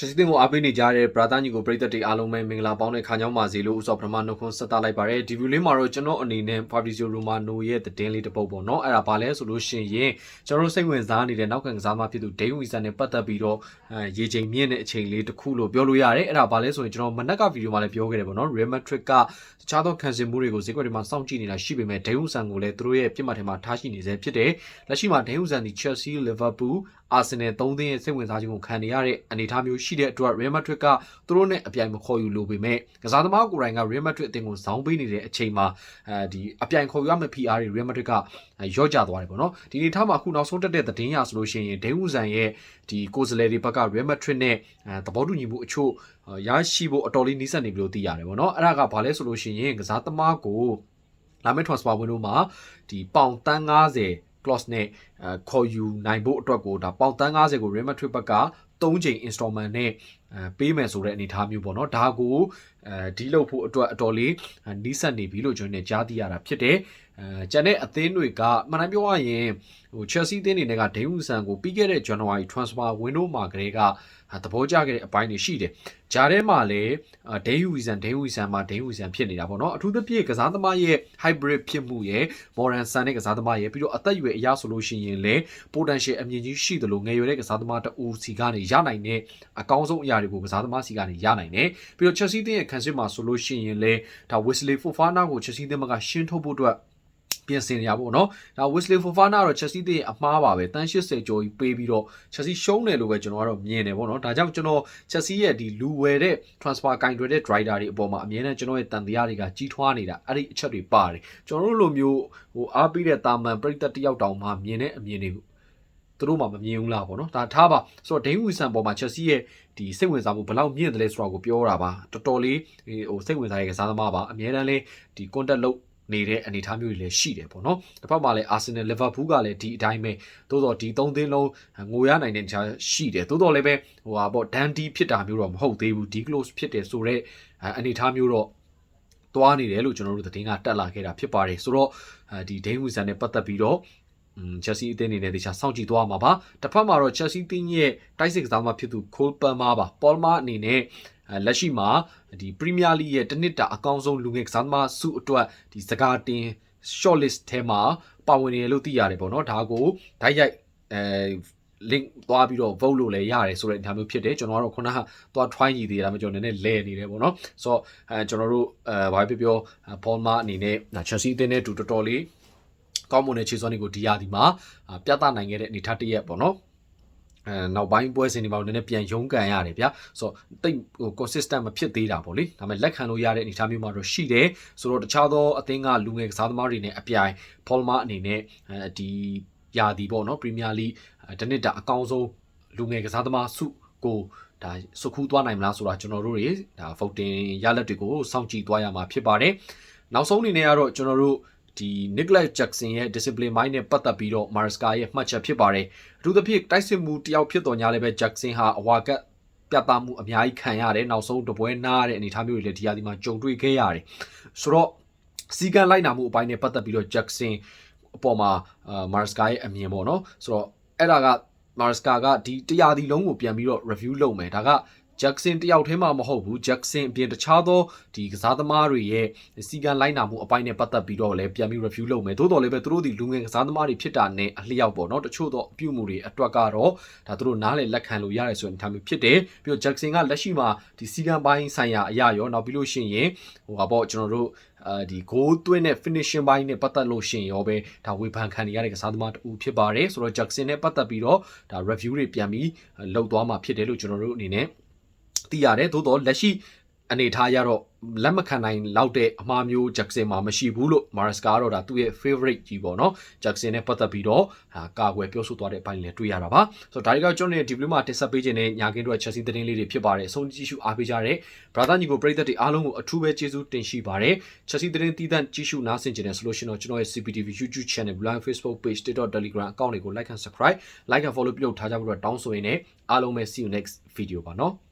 ချက်စီတင်ကိုအားပေးနေကြတဲ့ဘရာသာညီကိုပရိသတ်တွေအားလုံးပဲမင်္ဂလာပေါင်းတဲ့ခါညောင်းပါစေလို့ဥစောပထမနှုတ်ခွန်းဆက်သလိုက်ပါရယ်ဒီဗီဒီယိုလေးမှာတော့ကျွန်တော်အနေနဲ့ Fabrizio Romano ရဲ့သတင်းလေးတစ်ပုဒ်ပေါ့နော်အဲ့ဒါဘာလဲဆိုလို့ရှိရင်ကျွန်တော်တို့စိတ်ဝင်စားနေတဲ့နောက်ခံကစားမဖြစ်သူဒိန်းဝီဆန်နဲ့ပတ်သက်ပြီးတော့အဲရေချိန်မြင့်တဲ့အချိန်လေးတစ်ခုလို့ပြောလို့ရတယ်အဲ့ဒါဘာလဲဆိုရင်ကျွန်တော်မနက်ကဗီဒီယိုမှာလည်းပြောခဲ့တယ်ပေါ့နော် Real Madrid ကတခြားသောခံစင်မှုတွေကိုဈေးကွက်တွေမှာစောင့်ကြည့်နေတာရှိပေမဲ့ဒိန်းဝီဆန်ကိုလည်းသူတို့ရဲ့ပြစ်မှတ်ထဲမှာထားရှိနေစေဖြစ်တယ်လက်ရှိမှာဒိန်းဝီဆန်ဒီ Chelsea Liverpool အာဆင်နယ်၃သင်းရဲ့စိတ်ဝင်စားခြင်းကိုခံနေရတဲ့အနေအထားမျိုးရှိတဲ့အတွက် Real Madrid ကသူတို့နဲ့အပြိုင်မခေါ်ယူလိုပေမဲ့ကစားသမားကိုယ်တိုင်က Real Madrid အသင်းကိုဇောင်းပေးနေတဲ့အချိန်မှာအဲဒီအပြိုင်ခေါ်ယူရမယ့် PR တွေ Real Madrid ကရော့ကျသွားတယ်ပေါ့နော်ဒီအနေအထားမှာအခုနောက်ဆုံးတက်တဲ့သတင်းရဆိုလို့ရှိရင်ဒိန်းဝူဆန်ရဲ့ဒီကိုယ်စားလှယ်တွေဘက်က Real Madrid နဲ့အဲသဘောတူညီမှုအချို့ရရှိဖို့အတော်လေးနှိစက်နေပြီလို့သိရတယ်ပေါ့နော်အဲ့ဒါကဘာလဲဆိုလို့ရှိရင်ကစားသမားကိုလာမယ့် transfer window မှာဒီပေါင်တန်း90 clause နဲ့အဲခေါ်ယူနိုင်ဖို့အတွက်ကိုဒါပေါင်တန်း90ကို Real Madrid ဘက်က 3ချိန် installment နဲ့အဲပေးမယ်ဆိုတဲ့အနေအထားမျိုးပေါ့နော်ဒါကိုအဲဒီလုပ်ဖို့အတွက်အတော်လေးနီးစပ်နေပြီလို့ကျွန်တော်နေကြားသိရတာဖြစ်တယ် အဲကျန်တဲ့အသင်းတွေကမှန်တိုင်းပြောရရင်ဟို Chelsea အသင်းတွေနဲ့ကဒိန်းဝူဆန်ကိုပြီးခဲ့တဲ့ January transfer window မှာကလေးကသဘောကျခဲ့တဲ့အပိုင်းတွေရှိတယ်။ဂျားထဲမှာလည်းဒိန်းဝီဆန်ဒိန်းဝီဆန်မှာဒိန်းဝီဆန်ဖြစ်နေတာပေါ့နော်။အထူးသဖြင့်ကစားသမားရဲ့ hybrid ဖြစ်မှုရဲ့ modern sun နဲ့ကစားသမားရဲ့ပြီးတော့အသက်အရွယ်အရဆိုလို့ရှိရင်လည်း potential အမြင့်ကြီးရှိသလိုငယ်ရွယ်တဲ့ကစားသမားတအူစီကနေရနိုင်တဲ့အကောင်းဆုံးအရာတွေကိုကစားသမားစီကနေရနိုင်တယ်။ပြီးတော့ Chelsea တင်းရဲ့ခံစစ်မှာဆိုလို့ရှိရင်လည်းဒါ Wesley Fofana ကို Chelsea တင်းကရှင်းထုတ်ဖို့အတွက် ပြင်ဆင်နေရပေါ့နော်ဒါ Wesley Fofana ကတော့ Chelsea တဲ့ရဲ့အမှားပါပဲတန်း80ကျော်ကြီးပေးပြီးတော့ Chelsea ရှုံးတယ်လို့ပဲကျွန်တော်ကတော့မြင်တယ်ပေါ့နော်ဒါကြောင့်ကျွန်တော် Chelsea ရဲ့ဒီလူဝယ်တဲ့ transfer ကင်တွယ်တဲ့ driver တွေအပေါ်မှာအမြဲတမ်းကျွန်တော်ရဲ့တန်တရားတွေကကြီးထွားနေတာအဲ့ဒီအချက်တွေပါတယ်ကျွန်တော်တို့လိုမျိုးဟိုအားပေးတဲ့တာမန်ပရိသတ်တယောက်တောင်မှမြင်တဲ့အမြင်တွေသူတို့မှမမြင်ဘူးလားပေါ့နော်ဒါထားပါဆိုတော့ဒိန်းဝီဆန်ပေါ်မှာ Chelsea ရဲ့ဒီစိတ်ဝင်စားမှုဘယ်လောက်မြင့်တယ်လဲဆိုတာကိုပြောတာပါတော်တော်လေးဟိုစိတ်ဝင်စားရဲ့ကစားသမားပါအများတန်းလေးဒီ contact လုပ် နေတဲ့အနေအထားမျိုးတွေလည်းရှိတယ်ပေါ့နော်တစ်ဖက်မှာလည်း Arsenal Liverpool ကလည်းဒီအတိုင်းပဲသို့တော့ဒီ၃သင်းလုံးငိုရနိုင်တဲ့ခြားရှိတယ်သို့တော့လည်းပဲဟိုဟာပေါ့ Dandy ဖြစ်တာမျိုးတော့မဟုတ်သေးဘူးဒီ close ဖြစ်တယ်ဆိုတော့အနေအထားမျိုးတော့သွားနေတယ်လို့ကျွန်တော်တို့သတင်းကတက်လာခဲ့တာဖြစ်ပါတယ်ဆိုတော့ဒီ Dane Wilson နဲ့ပတ်သက်ပြီးတော့ ချက်စီအသင်းအနေနဲ့တခြားစောင့်ကြည့်သွားမှာပါတစ်ဖက်မှာတော့ချက်စီတင်းရဲ့တိုက်စစ်ကစားမဖြစ်သူခိုးပန်မာပါပေါ်မာအနေနဲ့လက်ရှိမှာဒီပရီးမီးယားလိရဲ့တနစ်တာအကောင်းဆုံးလူငယ်ကစားသမားစုအတွက်ဒီစကားတင် short list ထဲမှာပါဝင်နေတယ်လို့သိရတယ်ပေါ့နော်ဒါကိုဓာတ်ရိုက်အဲ link သွားပြီးတော့ vote လို့လည်းရတယ်ဆိုတဲ့အနေမျိုးဖြစ်တယ်ကျွန်တော်ကတော့ခုနကသွား try ကြည့်သေးတယ်ဒါပေမဲ့ကျွန်တော်နည်းနည်းလဲနေတယ်ပေါ့နော်ဆိုတော့အဲကျွန်တော်တို့အဲဘာဖြစ်ပြော Paul Ma အနေနဲ့ Chelsea အသင်းနဲ့တူတော်တော်လေး ကောင်းမွန်တဲ့ခြေစွမ်းတွေကိုဒီယာဒီမှာပြသနိုင်ခဲ့တဲ့အနေအထားတစ်ရက်ပေါ့နော်အဲနောက်ပိုင်းပွဲစဉ်တွေမှာလည်းနည်းနည်းပြန်ရုန်းကန်ရတယ်ဗျာဆိုတော့တိတ်ဟို consistent မဖြစ်သေးတာပေါ့လေဒါပေမဲ့လက်ခံလို့ရတဲ့အနေအထားမျိုးမှာတော့ရှိတယ်ဆိုတော့တခြားသောအသင်းကလူငယ်ကစားသမားတွေနဲ့အပြိုင် Paul Ma အနေနဲ့အဲဒီယာဒီပေါ့နော် Premier League တနစ်တာအကောင်းဆုံးလူငယ်ကစားသမားစုကိုဒါစုခူးသွားနိုင်မလားဆိုတာကျွန်တော်တို့တွေဒါ voting ရလဒ်တွေကိုစောင့်ကြည့်သွားရမှာဖြစ်ပါတယ်နောက်ဆုံးအနေနဲ့ကတော့ကျွန်တော်တို့ ဒီ Nicholas Jackson ရဲ့ discipline mind နဲ့ပတ်သက်ပြီးတော့ Mariska ရဲ့မှတ်ချက်ဖြစ်ပါတယ်အထူးသဖြင့်တိုက်စစ်မှုတယောက်ဖြစ်တော်ညာလည်းပဲ Jackson ဟာအဝါကတ်ပြသမှုအများကြီးခံရတယ်နောက်ဆုံးတပွဲနားတဲ့အနေအထားမျိုးတွေလည်းဒီဟာဒီမှာကြုံတွေ့ခဲ့ရတယ်ဆိုတော့စီကန်လိုက်နာမှုအပိုင်းနဲ့ပတ်သက်ပြီးတော့ Jackson အပေါ်မှာ Mariska ရဲ့အမြင်ပေါ့နော်ဆိုတော့အဲ့ဒါက Mariska ကဒီတရားဒီလုံးကိုပြန်ပြီးတော့ review လုပ်မယ်ဒါက Jackson တယောက်တည်းမှမဟုတ်ဘူး Jackson အပြင်တခြားသောဒီကစားသမားတွေရဲ့စီကံလိုက်နာမှုအပိုင်းနဲ့ပတ်သက်ပြီးတော့လည်းပြန်ပြီး review လုပ်မယ်သို့တော်လည်းပဲသူတို့ဒီလူငယ်ကစားသမားတွေဖြစ်တာနဲ့အလျောက်ပေါ့နော်တချို့သောအပြုမှုတွေအတွက်ကတော့ဒါသူတို့နားလည်လက်ခံလို့ရတယ်ဆိုရင်ဒါမျိုးဖြစ်တယ်ပြီးတော့ Jackson ကလက်ရှိမှာဒီစီကံပိုင်းဆိုင်ရာအရာရောနောက်ပြီးလို့ရှိရင်ဟိုပါပေါ့ကျွန်တော်တို့အဲဒီ goal သွင်းတဲ့ finishing ဘိုင်းနဲ့ပတ်သက်လို့ရှင်ရောပဲဒါဝေဖန်ခံနေရတဲ့ကစားသမားတူဖြစ်ပါတယ်ဆိုတော့ Jackson နဲ့ပတ်သက်ပြီးတော့ဒါ review တွေပြန်ပြီးလုပ်သွားမှာဖြစ်တယ်လို့ကျွန်တော်တို့အနေနဲ့ သိရတယ်သို့တော့လက်ရှိအနေထားရတော့လက်မခံနိုင်လောက်တဲ့အမှားမျိုး Jackson မှာမရှိဘူးလို့ Mariska ကတော့ဒါသူ့ရဲ့ favorite ကြီးပေါ့နော် Jackson နဲ့ပတ်သက်ပြီးတော့ဟာကာကွယ်ပြောဆိုသွားတဲ့အပိုင်းလည်းတွေ့ရတာပါဆိုတော့ဒါတွေကကျွန်တော်ရဲ့ဒီဗီဒီယိုမှာတင်ဆက်ပေးခြင်းနဲ့ညာကင်းတို့ Chelsea သတင်းလေးတွေဖြစ်ပါတယ်အဆုံးကြည့်ရှုအားပေးကြတဲ့ brother ညီကိုပရိသတ်တွေအားလုံးကိုအထူးပဲကျေးဇူးတင်ရှိပါတယ် Chelsea သတင်းတည်တံ့ကြည့်ရှုနားဆင်ခြင်းနဲ့ဆိုလို့ရှိရင်တော့ကျွန်တော်ရဲ့ CPTV YouTube channel Blind Facebook page TikTok Telegram account တွေကို like and subscribe like and follow ပြုလုပ်ထားကြဖို့တော့တောင်းဆိုရင်းနဲ့အားလုံးပဲ see you next video ပါနော်